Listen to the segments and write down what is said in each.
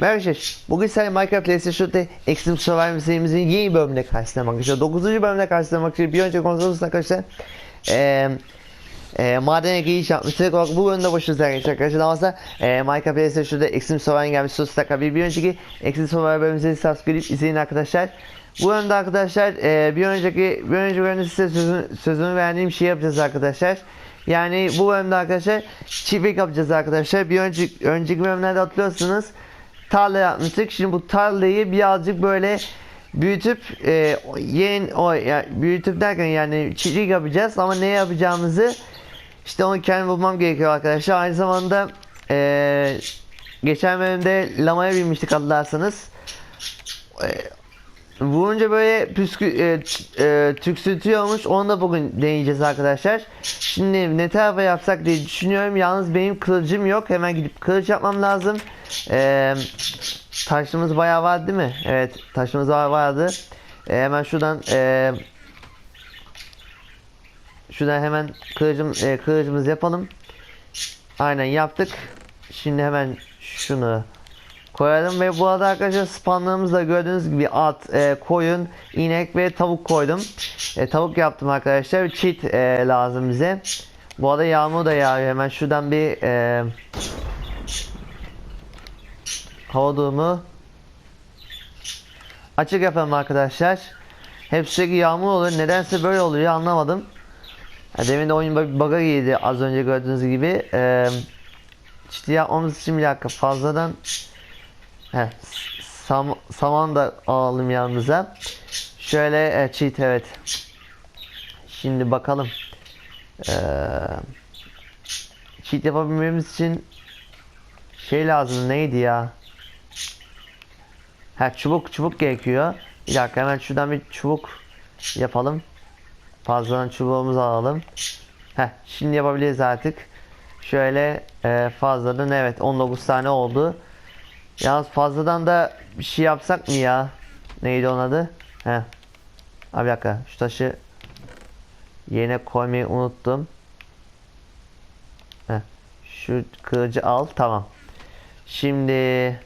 Merhaba arkadaşlar. Bugün sen Minecraft PlayStation'da Extreme Survivor serimizin yeni bölümüne karşılamak arkadaşlar. 9. bölümüne karşılamak için bir önceki konsolumuzda arkadaşlar eee e, madene giriş yapmıştık. Bak bu bölümde başlıyoruz arkadaşlar. Arkadaşlar ama aslında e, Minecraft PlayStation'da Extreme Survivor gelmiş. Sus dakika bir, önceki Extreme Survivor bölümümüzü subscribe izleyin arkadaşlar. Bu bölümde arkadaşlar e, bir önceki bir önceki bölümde size sözünü, sözünü verdiğim şey yapacağız arkadaşlar. Yani bu bölümde arkadaşlar çiftlik yapacağız arkadaşlar. Bir önceki, önceki bölümlerde hatırlıyorsunuz tarla yapmıştık. Şimdi bu tarlayı birazcık böyle büyütüp e, yeni o ya, büyütüp derken yani çiftlik yapacağız ama ne yapacağımızı işte onu kendim bulmam gerekiyor arkadaşlar. Aynı zamanda e, geçen bölümde lamaya binmiştik hatırlarsanız. E, Vurunca böyle püskü, e, e, tüksürtüyormuş. Onu da bugün deneyeceğiz arkadaşlar. Şimdi ne tarafa yapsak diye düşünüyorum. Yalnız benim kılıcım yok. Hemen gidip kılıç yapmam lazım. E, taşımız bayağı var değil mi? Evet taşımız var vardı. E, hemen şuradan e, şuradan hemen kılıcım, e, kılıcımızı yapalım. Aynen yaptık. Şimdi hemen şunu koyalım ve bu arada arkadaşlar spawnlarımızda gördüğünüz gibi at, e, koyun, inek ve tavuk koydum. E, tavuk yaptım arkadaşlar. Cheat e, lazım bize. Bu arada yağmur da yağıyor. Hemen şuradan bir e, hava durumu açık yapalım arkadaşlar. Hep sürekli yağmur oluyor. Nedense böyle oluyor anlamadım. Demin de oyun bug'a girdi az önce gördüğünüz gibi. E, işte yapmamız için bir dakika fazladan He, sam saman da alalım yanımıza. Şöyle e, cheat evet. Şimdi bakalım. Ee, cheat yapabilmemiz için şey lazım neydi ya? Ha çubuk çubuk gerekiyor. Bir dakika hemen şuradan bir çubuk yapalım. Fazladan çubuğumuzu alalım. Heh, şimdi yapabiliriz artık. Şöyle e, fazladan evet 19 tane oldu. Yalnız fazladan da bir şey yapsak mı ya? Neydi onun adı? He. Abi bir dakika şu taşı yerine koymayı unuttum. Heh. Şu kılıcı al tamam. Şimdi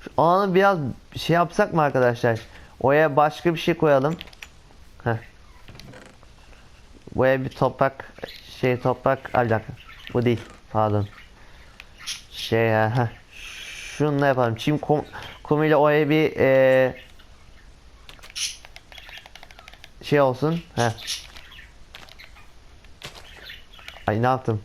şu alanı biraz şey yapsak mı arkadaşlar? Oraya başka bir şey koyalım. Heh. Buraya bir toprak şey toprak dakika. Bu değil. Pardon şey ya heh. şununla yapalım çim kum, kumuyla oraya bir e, şey olsun heh. ay ne yaptım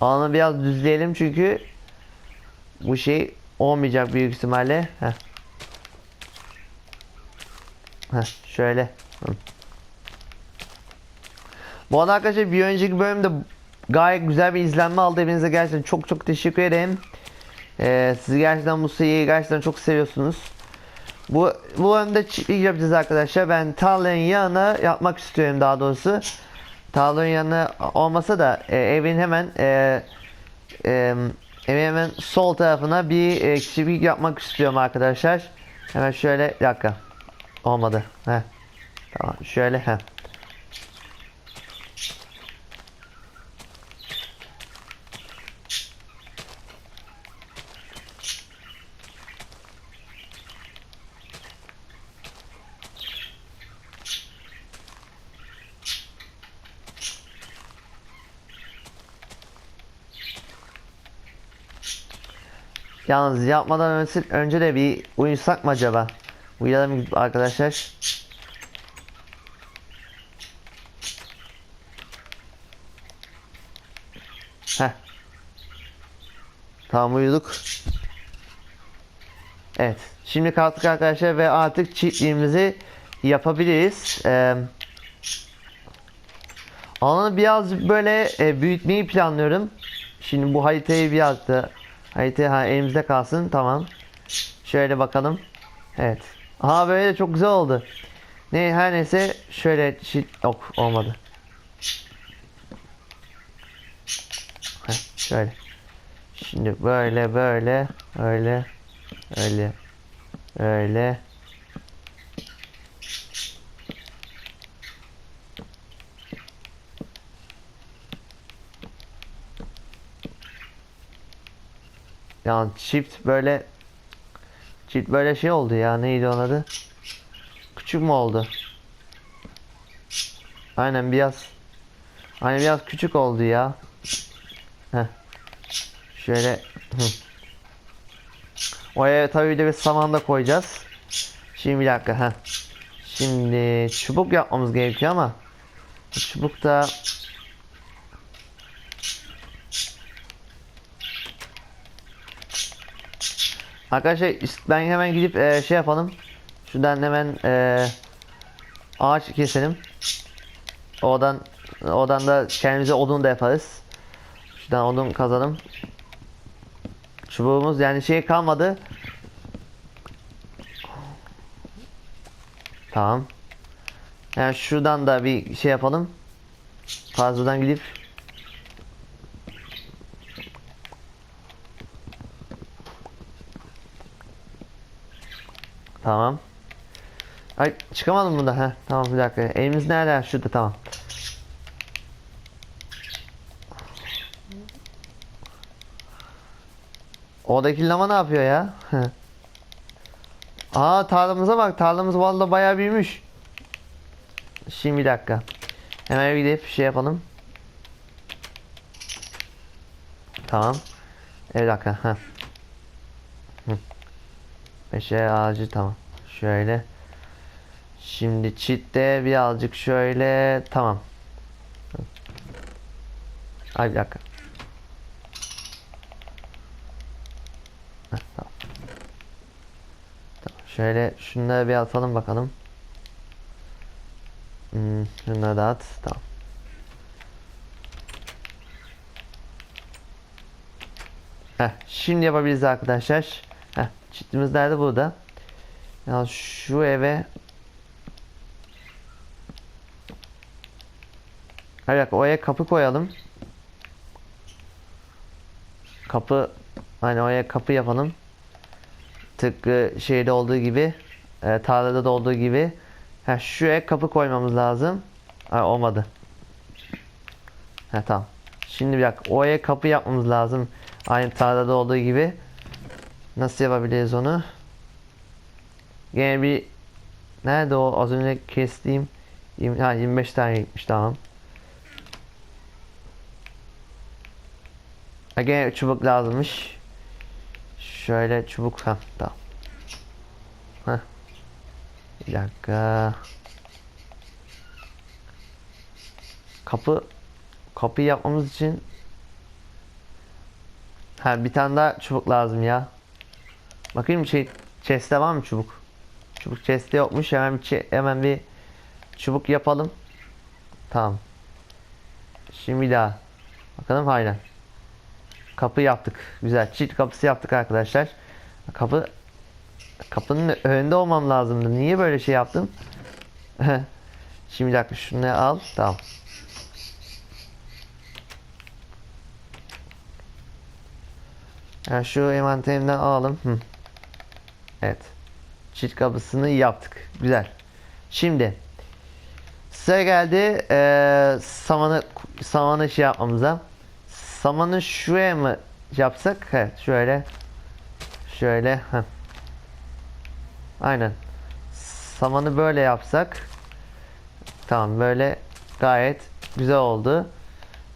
alanı biraz düzleyelim çünkü bu şey olmayacak büyük ihtimalle heh. Heh, şöyle Hı. Bu arada arkadaşlar bir önceki bölümde gayet güzel bir izlenme aldı. Hepinize gerçekten çok çok teşekkür ederim. Ee, siz gerçekten bu seriyi gerçekten çok seviyorsunuz. Bu bu bölümde çiftlik yapacağız arkadaşlar. Ben tarlanın yanına yapmak istiyorum daha doğrusu. Tarlanın yanına olmasa da e, evin hemen e, e, evin hemen sol tarafına bir e, çiftlik yapmak istiyorum arkadaşlar. Hemen şöyle bir dakika. Olmadı. Heh. Tamam şöyle heh. Yalnız yapmadan önce, önce de bir uyusak mı acaba? Uyuyalım arkadaşlar. Heh. Tamam uyuduk. Evet. Şimdi kalktık arkadaşlar ve artık çiftliğimizi yapabiliriz. Ee, alanı biraz böyle e, büyütmeyi planlıyorum. Şimdi bu haritayı biraz da harita ha, elimizde kalsın. Tamam. Şöyle bakalım. Evet. Aha böyle de çok güzel oldu. Ne her neyse şöyle çift yok olmadı. Heh, şöyle. Şimdi böyle böyle öyle öyle öyle Yani çift böyle çift böyle şey oldu ya neydi onun adı? Küçük mü oldu? Aynen biraz Aynen biraz küçük oldu ya. Heh. Şöyle hı. Oraya tabii bir de bir saman da koyacağız. Şimdi bir dakika ha. Şimdi çubuk yapmamız gerekiyor ama bu çubuk da Arkadaşlar ben hemen gidip e, şey yapalım. Şuradan hemen e, ağaç keselim. Oradan oradan da kendimize odun da yaparız. Şuradan odun kazalım. Çubuğumuz yani şey kalmadı. Tamam. Yani şuradan da bir şey yapalım. Fazladan gidip Tamam. Ay çıkamadım bunda. Heh, tamam bir dakika. Elimiz nerede? Şurada tamam. Oradaki lama ne yapıyor ya? Aa tarlamıza bak. Tarlamız vallahi bayağı büyümüş. Şimdi bir dakika. Hemen gidip şey yapalım. Tamam. Bir dakika. Heh. Hı. Meşe ağacı tamam. Şöyle. Şimdi çitte birazcık şöyle tamam. Ay bir dakika. Heh, tamam. Tamam. Şöyle şunları bir atalım bakalım. Hmm, şunları da at. Tamam. Heh, şimdi yapabiliriz arkadaşlar. Çiftimiz nerede burada? Ya şu eve Hayır bak oraya kapı koyalım. Kapı hani oraya kapı yapalım. Tıpkı şeyde olduğu gibi e, tarlada da olduğu gibi. Ha şuraya kapı koymamız lazım. Ha olmadı. Ha tamam. Şimdi bir dakika oraya kapı yapmamız lazım. Aynı tarlada olduğu gibi. Nasıl yapabiliriz onu? Gene bir nerede o az önce kestiğim 20, ha, 25 tane gitmiş tamam. Ha, gene çubuk lazımmış. Şöyle çubuk ha tamam. Heh. Bir dakika. Kapı kapı yapmamız için Ha bir tane daha çubuk lazım ya. Bakayım şey chest'te var mı çubuk? Çubuk chest'te yokmuş. Hemen bir hemen bir çubuk yapalım. Tamam. Şimdi bir daha. Bakalım aynen. Kapı yaptık. Güzel. Çift kapısı yaptık arkadaşlar. Kapı kapının önünde olmam lazımdı. Niye böyle şey yaptım? Şimdi bir dakika şunu al. Tamam. Yani şu envanterimden alalım. Hı. Evet. Çift kapısını yaptık. Güzel. Şimdi sıra geldi eee samanı samanı şey yapmamıza. Samanı şuraya mı yapsak? Evet şöyle. Şöyle. Heh. Aynen. Samanı böyle yapsak. Tamam böyle gayet güzel oldu.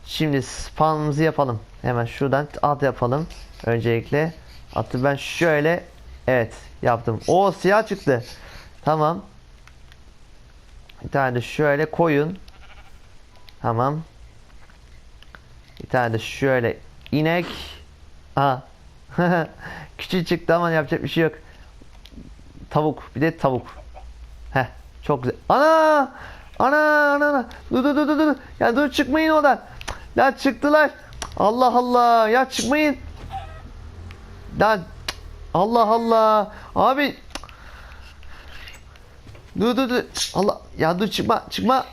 Şimdi spawnımızı yapalım. Hemen şuradan at yapalım. Öncelikle atı ben şöyle evet yaptım. O siyah çıktı. Tamam. Bir tane de şöyle koyun. Tamam. Bir tane de şöyle inek. Aha. Küçük çıktı ama yapacak bir şey yok. Tavuk. Bir de tavuk. Heh. Çok güzel. Ana! Ana ana ana. Dur dur dur. dur. Ya dur çıkmayın oradan. Ya çıktılar. Allah Allah. Ya çıkmayın. Ya Allah Allah. Abi. Dur dur dur. Allah. Ya dur çıkma çıkma.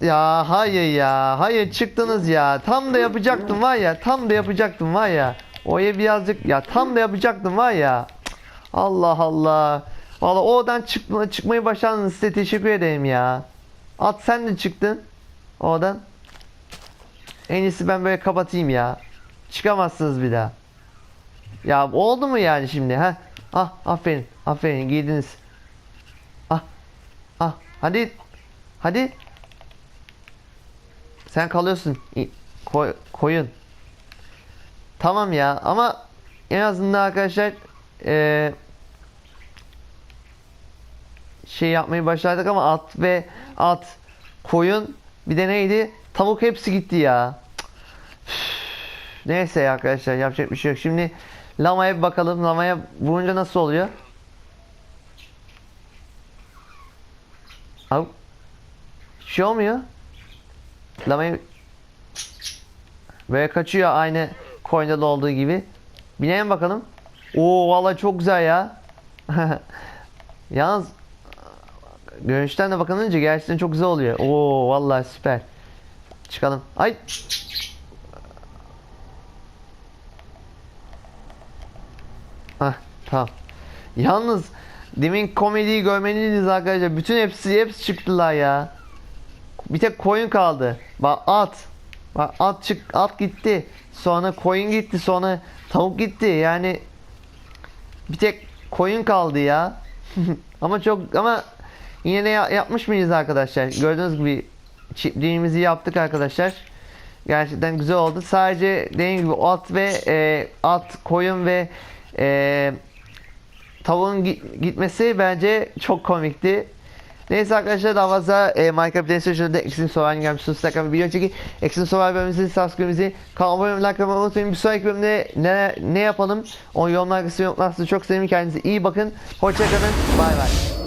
Ya hayır ya. Hayır çıktınız ya. Tam da yapacaktım var ya. Tam da yapacaktım var ya. Oya birazcık ya tam da yapacaktım var ya. Allah Allah. Valla oradan çıkma, çıkmayı başardınız size teşekkür ederim ya. At sen de çıktın. Oradan. En iyisi ben böyle kapatayım ya. Çıkamazsınız bir daha. Ya oldu mu yani şimdi ha? Ah aferin aferin giydiniz. Ah ah hadi hadi. Sen kalıyorsun. Koy, koyun. Tamam ya ama en azından arkadaşlar eee şey yapmayı başardık ama at ve at koyun bir de neydi? Tavuk hepsi gitti ya. Üf. Neyse arkadaşlar yapacak bir şey yok. Şimdi lamaya bir bakalım. Lamaya vurunca nasıl oluyor? Abi şey olmuyor. Lamayı böyle kaçıyor aynı coin'de de olduğu gibi. Binelim bakalım. Oo vallahi çok güzel ya. Yalnız görünüşten de bakılınca gerçekten çok güzel oluyor. Oo vallahi süper. Çıkalım. Ay. Tamam. Yalnız demin komediyi görmeliydiniz arkadaşlar. Bütün hepsi hepsi çıktılar ya. Bir tek koyun kaldı. Bak at. Bak at çık at gitti. Sonra koyun gitti. Sonra tavuk gitti. Yani bir tek koyun kaldı ya. ama çok ama yine de ya- yapmış mıyız arkadaşlar? Gördüğünüz gibi çiftliğimizi yaptık arkadaşlar. Gerçekten güzel oldu. Sadece dediğim gibi at ve e, at, koyun ve e, tavuğun gi- gitmesi bence çok komikti. Neyse arkadaşlar daha fazla e, Minecraft Demonstration'da Extreme Survival gelmiş. Sus dakika bir video çekin. Extreme Survival bölümümüzü, subscribe'imizi, kanalıma abone olmayı, unutmayın. Bir sonraki bölümde ne, ne yapalım? O yorumlar kısmı yorumlar çok sevinirim. Kendinize iyi bakın. Hoşçakalın. Bay bay.